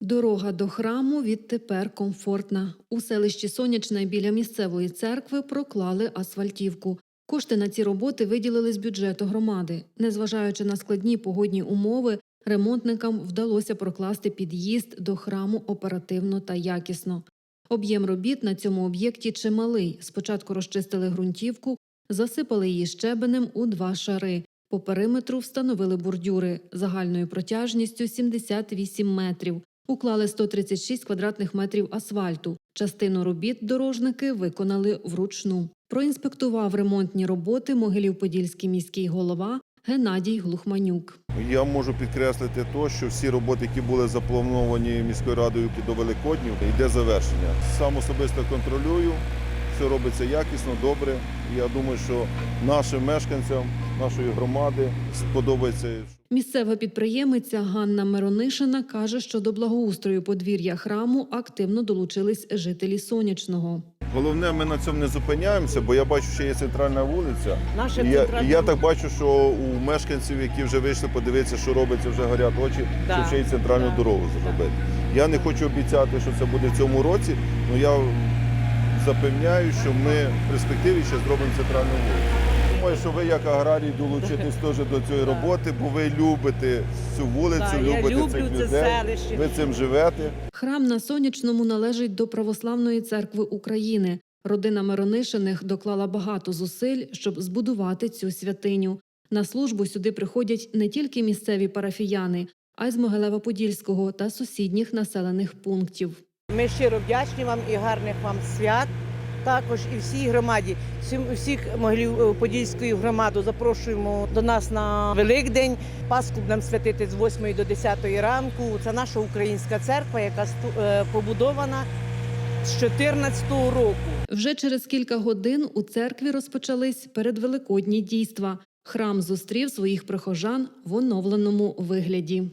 Дорога до храму відтепер комфортна. У селищі Сонячне біля місцевої церкви проклали асфальтівку. Кошти на ці роботи виділили з бюджету громади. Незважаючи на складні погодні умови, ремонтникам вдалося прокласти під'їзд до храму оперативно та якісно. Об'єм робіт на цьому об'єкті чималий. Спочатку розчистили ґрунтівку, засипали її щебенем у два шари. По периметру встановили бордюри загальною протяжністю 78 метрів. Уклали 136 квадратних метрів асфальту. Частину робіт дорожники виконали вручну. Проінспектував ремонтні роботи Могилів-Подільський міський голова Геннадій Глухманюк. Я можу підкреслити те, що всі роботи, які були заплановані міською радою до Великоднів, йде завершення. Сам особисто контролюю, все робиться якісно, добре. Я думаю, що нашим мешканцям нашої громади сподобається. Місцева підприємиця Ганна Миронишина каже, що до благоустрою подвір'я храму активно долучились жителі сонячного. Головне, ми на цьому не зупиняємося, бо я бачу, що є центральна вулиця. Наша І я, центральна і я так бачу, що у мешканців, які вже вийшли подивитися, що робиться, вже горять очі, Да, щоб ще й центральну да. дорогу зробити. Я не хочу обіцяти, що це буде в цьому році, але я запевняю, що ми в перспективі ще зробимо центральну вулицю. Думаю, що ви як аграрій долучитесь теж до цієї роботи, бо ви любите цю вулицю, Да, я любите люблю цих це людей. селище. Ви цим живете. Храм на сонячному належить до Православної церкви України. Родина Миронишиних доклала багато зусиль, щоб збудувати цю святиню. На службу сюди приходять не тільки місцеві парафіяни, а й з Могилева-Подільського та сусідніх населених пунктів. Ми щиро вдячні вам і гарних вам свят. Також і всій громаді, всіх могилів е, Подільської громади запрошуємо до нас на Великдень. Пасху будемо святити з 8 до 10 ранку. Це наша українська церква, яка е, побудована з 14 року. Вже через кілька годин у церкві розпочались передвеликодні дійства. Храм зустрів своїх прихожан в оновленому вигляді.